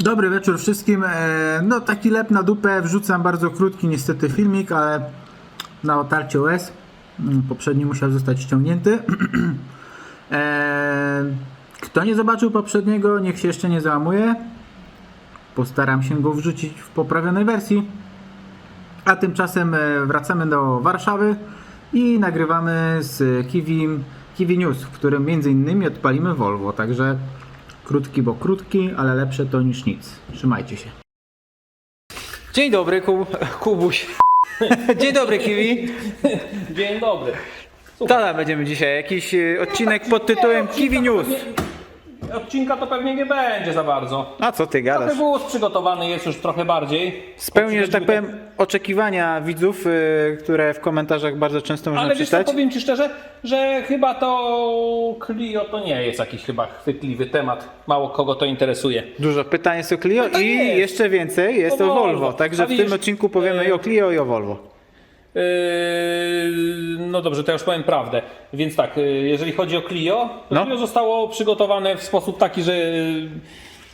Dobry wieczór wszystkim. E, No taki lep na dupę, wrzucam bardzo krótki niestety filmik, ale na otarcie OS. Mm, Poprzedni musiał zostać ściągnięty. E, Kto nie zobaczył poprzedniego, niech się jeszcze nie załamuje. Postaram się go wrzucić w poprawionej wersji. A tymczasem e, wracamy do Warszawy i nagrywamy z Kiwi, Kiwi News, w którym między innymi odpalimy Volvo. Także krótki, bo krótki, ale lepsze to niż nic. Trzymajcie się. Dzień dobry, Kub, Kubuś. Dzień dobry, Kiwi. Dzień dobry. Tam będziemy dzisiaj? Jakiś e, odcinek pod tytułem Kiwi News. Odcinka to pewnie nie będzie za bardzo. A co ty gadasz? Trochę głos przygotowany jest już trochę bardziej. Spełnię, że tak powiem, oczekiwania widzów, e, które w komentarzach bardzo często można Ale wiesz co, przeczytać. powiem Ci szczerze, że chyba to Clio to nie jest jakiś chyba chwytliwy temat. Mało kogo to interesuje. Dużo pytań jest o Clio No to i jest. jeszcze więcej jest O o Volvo. Volvo. Także A w tym widzisz, odcinku powiemy i o Clio i o Volvo. Yy, no dobrze, to ja już powiem prawdę. Więc tak, yy, jeżeli chodzi o Clio, to No. Clio zostało przygotowane w sposób taki, że yy,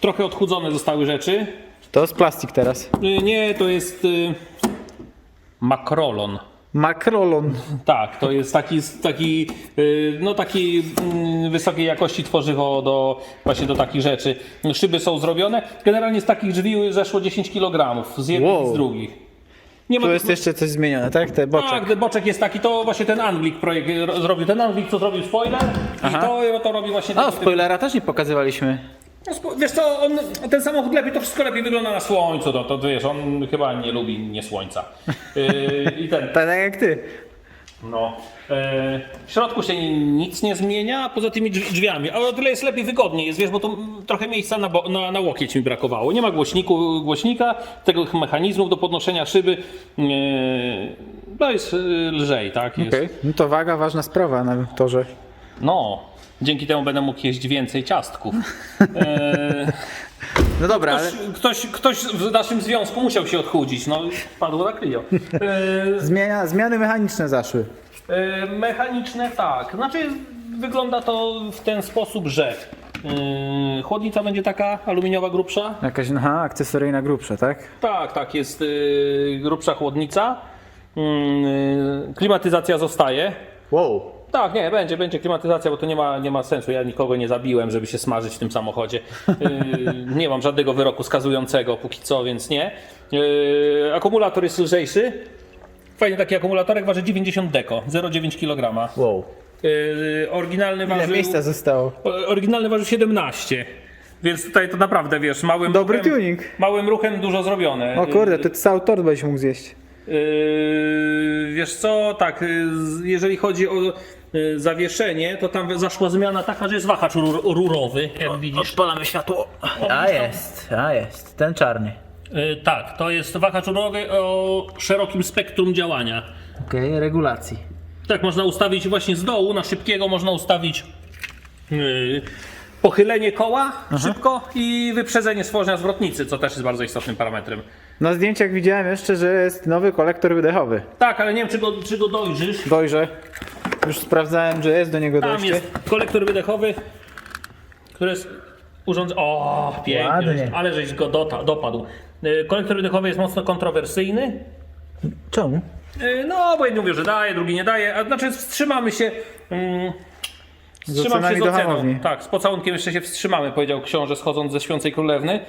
trochę odchudzone zostały rzeczy. To jest plastik teraz. Nie, to jest Macrolon. Makrolon. Tak, to jest taki, taki, no taki wysokiej jakości tworzywo do, właśnie do takich rzeczy. Szyby są zrobione. Generalnie z takich drzwi zeszło 10 kg z jednych i Wow. z drugich. Nie Tu jest jeszcze coś zmienione, tak? Te boczek. Tak, ten boczek jest taki, to właśnie ten Anglik projekt ro- zrobił. Ten Anglik, co zrobił spoiler Aha. i to, to robi właśnie... A, taki- spoilera też nie pokazywaliśmy. No, spo- Wiesz co, on, ten samochód lepiej, to wszystko lepiej wygląda na słońcu, to, to wiesz, on chyba nie lubi nie słońca. Yy, I ten, Tak jak ty. No. E, w środku się nic nie zmienia, poza tymi drzwi- drzwiami. Ale o tyle jest lepiej wygodnie, jest, wiesz, bo to mm, trochę miejsca na, bo, na, na łokieć mi brakowało. Nie ma głośniku, głośnika, tego mechanizmów do podnoszenia szyby. E, no jest e, lżej, tak? Jest. Okej. No to waga, ważna sprawa na torze. No, dzięki temu będę mógł jeść więcej ciastków. E, No dobra, ale ktoś, ktoś, ktoś w naszym związku musiał się odchudzić, no padło na Clio. E, zmiana, zmiany mechaniczne zaszły. E, Mechaniczne tak. Znaczy wygląda to w ten sposób, że yy, chłodnica będzie taka aluminiowa grubsza. Jakaś aha, akcesoryjna grubsza, tak? Tak, tak, jest yy, grubsza chłodnica. Yy, klimatyzacja zostaje. Wow. Tak, nie, będzie, będzie klimatyzacja, bo to nie ma, nie ma sensu. Ja nikogo nie zabiłem, żeby się smażyć w tym samochodzie. Yy, nie mam żadnego wyroku skazującego póki co, więc nie. Yy, akumulator jest lżejszy. Fajnie taki akumulatorek waży 90 deko, 0,9 kg. Wow. Yy, oryginalny Ile ważył, miejsca zostało? o- oryginalny ważył 17. Więc tutaj to naprawdę, wiesz, małym Dobry ruchem, tuning. małym ruchem dużo zrobione. O kurde, to cały tort będziesz mógł zjeść. Yy, wiesz co, tak, yy, z- jeżeli chodzi o zawieszenie, to tam zaszła zmiana taka, że jest wahacz rur, rurowy, jak widzisz. Odpalamy światło. A jest, a jest. Ten czarny. Yy, tak, to jest wahacz rurowy o szerokim spektrum działania. Okej, regulacji. Tak, można ustawić właśnie z dołu, na szybkiego można ustawić yy, pochylenie koła szybko i wyprzedzenie stworzenia zwrotnicy, co też jest bardzo istotnym parametrem. Na zdjęciach widziałem jeszcze, że jest nowy kolektor wydechowy. Tak, ale nie wiem, czy go, czy go dojrzysz. Dojrze. Już sprawdzałem, że jest do niego Tam dojście. jest kolektor wydechowy, który jest urządzony. O, pięknie, Ładnie. ale żeś go dota, dopadł. Yy, Kolektor wydechowy jest mocno kontrowersyjny. Czemu? Yy, No, bo jedni mówią, że daje, drugi nie daje, a znaczy wstrzymamy się. mm, Wstrzymam się z do oceną. hamowni. Tak, z pocałunkiem jeszcze się wstrzymamy, powiedział książę schodząc ze Świącej Królewny.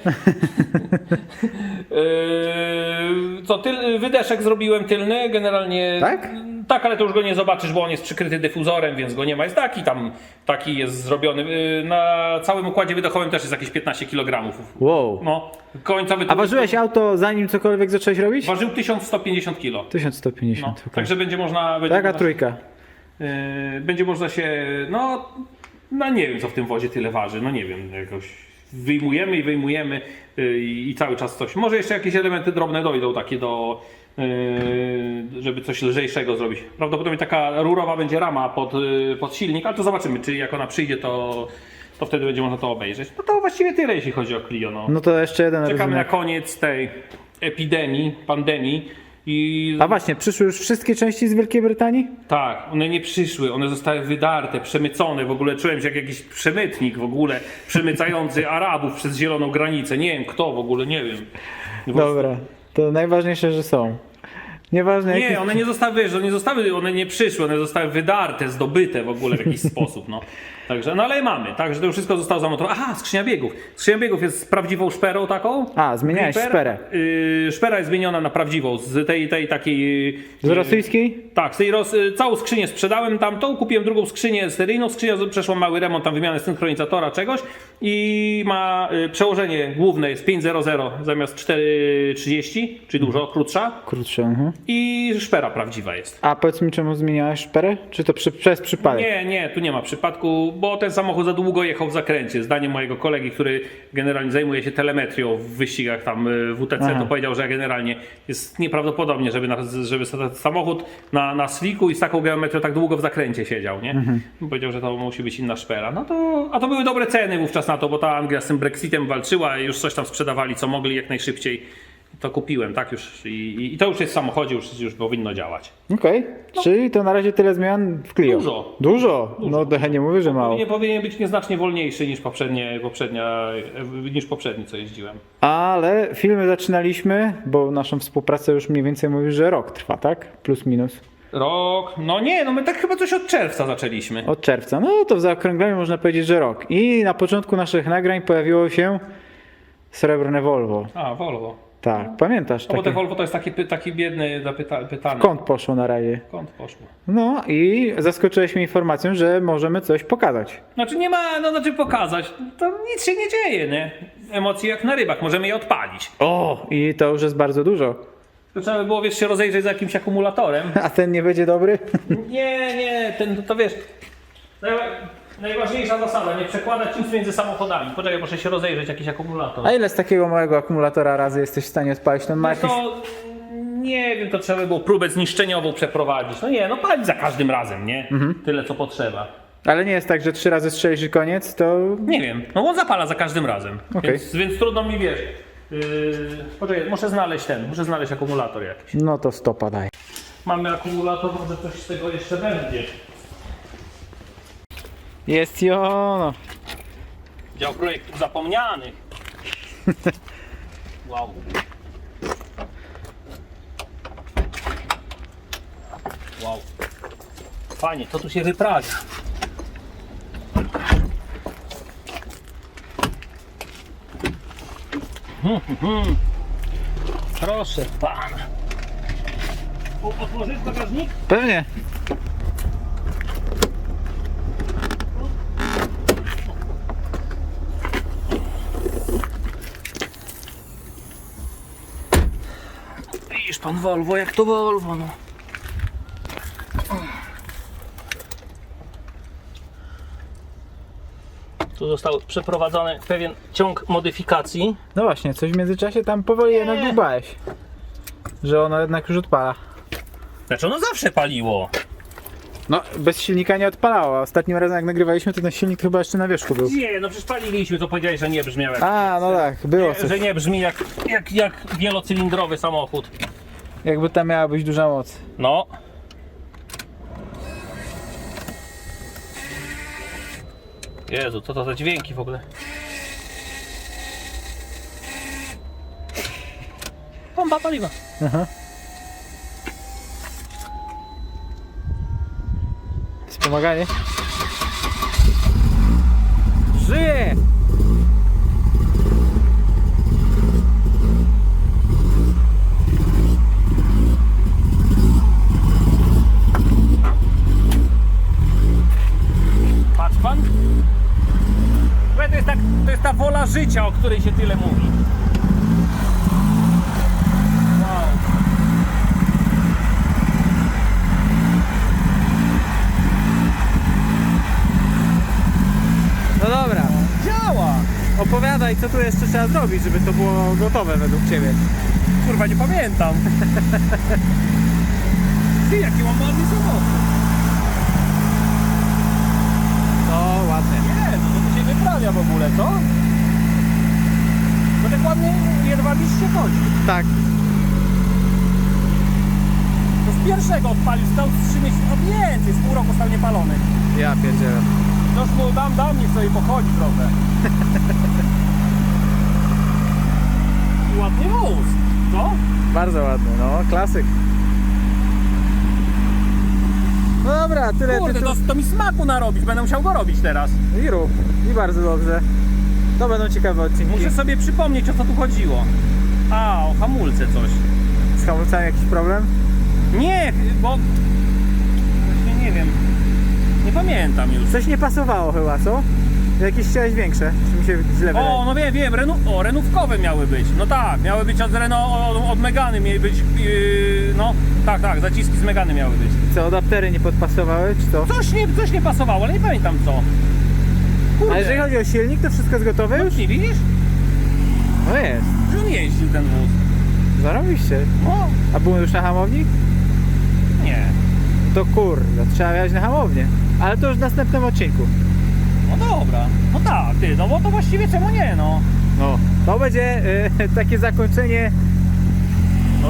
Yy, Co, tyl, wydeszek zrobiłem tylny, generalnie. Tak? Tak, ale to już go nie zobaczysz, bo on jest przykryty dyfuzorem, więc go nie ma. Jest taki tam, taki jest zrobiony. Yy, Na całym układzie wydechowym też jest jakieś 15 kg. Wow. No, końcowy A ważyłeś auto zanim cokolwiek zacząłeś robić? Ważył 1150 kg. 1150. No, okej. Także będzie można. Będzie Taka można trójka. Yy, będzie można się, no, no nie wiem co w tym wozie tyle waży, no nie wiem, jakoś wyjmujemy i wyjmujemy yy, i cały czas coś. Może jeszcze jakieś elementy drobne dojdą takie do, yy, żeby coś lżejszego zrobić. Prawdopodobnie taka rurowa będzie rama pod, yy, pod silnik, ale to zobaczymy, czy jak ona przyjdzie, to, to wtedy będzie można to obejrzeć. No to właściwie tyle, jeśli chodzi o Clio. No. No to jeszcze jeden Czekamy na koniec tej epidemii, pandemii. I A właśnie, przyszły już wszystkie części z Wielkiej Brytanii? tak, one nie przyszły, one zostały wydarte, przemycone. W ogóle czułem się jak jakiś przemytnik w ogóle, przemycający Arabów przez zieloną granicę. Nie wiem kto w ogóle, nie wiem. Dobra, to najważniejsze, że są. Nieważne Nie, jaki... one nie zostały, wiesz, one nie zostały, one nie przyszły, one zostały wydarte, zdobyte w ogóle w jakiś sposób, no. Także, no ale mamy, także to już wszystko zostało zamontowane. Aha, skrzynia biegów. Skrzynia biegów jest prawdziwą szperą taką. A, zmieniałeś szperę. Yy, szpera jest zmieniona na prawdziwą, z tej, tej takiej... yy, Z rosyjskiej? Tak, z tej roz... y, całą skrzynię sprzedałem tamtą, kupiłem drugą skrzynię seryjną, skrzynia przeszła mały remont, tam wymianę synchronizatora czegoś i ma y, przełożenie główne jest 500 zamiast 430, czyli dużo krótsza Krótsze, mhm. I szpera prawdziwa jest. A powiedz mi, czemu zmieniałeś szperę? Czy to przy, przez przypadek? Nie, nie, tu nie ma przypadku, bo ten samochód za długo jechał w zakręcie. Zdaniem mojego kolegi, który generalnie zajmuje się telemetrią w wyścigach tam y, WTC, Aha. to powiedział, że generalnie jest nieprawdopodobnie, żeby, na, żeby ten samochód na, na sliku i z taką geometrią tak długo w zakręcie siedział, nie? Mhm. Powiedział, że to musi być inna szpera. No to, a to były dobre ceny wówczas na to, bo ta Anglia z tym Brexitem walczyła i już coś tam sprzedawali, co mogli jak najszybciej. To kupiłem, tak już i, i- to już jest w samochodzie, już, już powinno działać. Okej, czyli to na razie tyle zmian w Clio. Dużo. Dużo? No to ja nie mówię, że mało. Nie powinien być nieznacznie wolniejszy niż poprzednie, poprzednia, niż poprzedni, co jeździłem. Ale filmy zaczynaliśmy, bo naszą współpracę już mniej więcej mówisz, że rok trwa, tak? Plus minus. Rok, no nie, no my tak chyba coś od czerwca zaczęliśmy. Od czerwca. No to w zaokrągleniu można powiedzieć, że rok. I na początku naszych nagrań pojawiło się srebrne Volvo. A, Volvo. Tak, pamiętasz? No bo te Volvo to jest taki, taki biedny zapyta, pytany. kąt poszło na razie. Kąt poszło. No i zaskoczyłeś mnie informacją, że możemy coś pokazać. Znaczy nie ma, no znaczy pokazać, to nic się nie dzieje, nie? Emocje jak na rybach, możemy je odpalić. O! I to już jest bardzo dużo. To trzeba by było, wiesz, się rozejrzeć za jakimś akumulatorem. A ten nie będzie dobry? Nie, nie, ten, to wiesz, naj- najważniejsza zasada, nie przekładać nic między samochodami. Poczekaj, muszę się rozejrzeć, jakiś akumulator. A ile z takiego małego akumulatora razy jesteś w stanie odpalić? Ten ma No jakieś... to nie wiem, to trzeba by było próbę zniszczeniową przeprowadzić. No nie, no palić za każdym razem, nie? Tyle co potrzeba. Ale nie jest tak, że trzy razy strzelisz i koniec, to... Nie wiem, no on zapala za każdym razem. Okej. Więc, więc trudno mi wiesz. Yy, poczekaj, muszę znaleźć ten, muszę znaleźć akumulator jakiś. No to stopa daj. Mamy akumulator, może coś z tego jeszcze będzie. Jest i ono. Dział projektów zapomnianych. Wow. Wow. Panie, to tu się wyprawia. Hmm, hmm, hmm. Proszę pana. Otworzysz bagażnik? Pewnie. Widzisz pan Volvo, jak to Volvo, no. Tu został przeprowadzony pewien ciąg modyfikacji. No właśnie, coś w międzyczasie tam powoli jednak dłubałeś. Że ono jednak już odpala. Znaczy ono zawsze paliło. No, bez silnika nie odpalało. Ostatnim razem jak nagrywaliśmy, to ten silnik chyba jeszcze na wierzchu był. Nie, no przecież paliliśmy, to powiedziałeś, że nie brzmiał jak... A, no tak, było coś. Że nie brzmi jak, jak, jak wielocylindrowy samochód. Jakby tam miała być duża moc. No. Jezu, co to za dźwięki w ogóle? Pompa paliwa. Aha. Wspomaganie. Żyje! Patrz pan. Słuchaj, To jest, tak, to jest ta wola życia, o której się tyle mówi. No dobra. Działa! Opowiadaj, co tu jeszcze trzeba zrobić, żeby to było gotowe według Ciebie. Kurwa, nie pamiętam. Ty, jaki mam ładny samochód. No, ładnie. Nie, no to się wyprawia w ogóle, co? No tak ładnie jedwabiście chodzi. Tak. 21 odpalił, stał z 3 miesiące, no więcej, z pół roku stał niepalony. Ja pierdzielę. Noż mu dam, dam, niech sobie pochodzi trochę. I ładnie wóz, co? Bardzo ładny, no, klasyk. No dobra, tyle Kurde, to, to mi smaku narobić, będę musiał go robić teraz. I rób. I bardzo dobrze. To będą ciekawe odcinki. Muszę sobie przypomnieć o co tu chodziło. A, o hamulce coś. Z hamulcami jakiś problem? Nie, bo... Właśnie nie wiem. Nie pamiętam już. Coś nie pasowało chyba, co? Jakieś chciałeś większe, czy mi się źle wydaje? O, no wiem, wiem, renu, o, renówkowe miały być. No tak, miały być od, Renault, od, od Megany, miały być, yy, no tak, tak, zaciski z Megany miały być. Co, adaptery nie podpasowały, czy co? Coś nie, coś nie pasowało, ale nie pamiętam co. Kurde, A jeżeli chodzi o silnik, to wszystko jest gotowe już? już nie widzisz? No jest. Że on jeździł ten wóz. Zarobiście. No, A byłem już na hamowni? nie. To kurde, trzeba jechać na hamownię. Ale to już w następnym odcinku. No dobra, no tak, ty, no bo to właściwie czemu nie, no. No. To będzie e, takie zakończenie,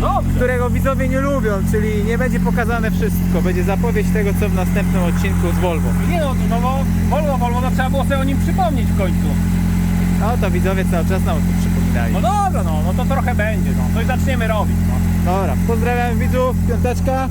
No dobrze. którego widzowie nie lubią, czyli nie będzie pokazane wszystko. Będzie zapowiedź tego, co w następnym odcinku z Volvo. Nie no, no bo Volvo, Volvo, no trzeba było sobie o nim przypomnieć w końcu. No to widzowie cały czas nam o tym przypominają. No dobra, no, no to trochę będzie, no. Coś zaczniemy robić, no. Dobra, pozdrawiam widzów, piąteczka.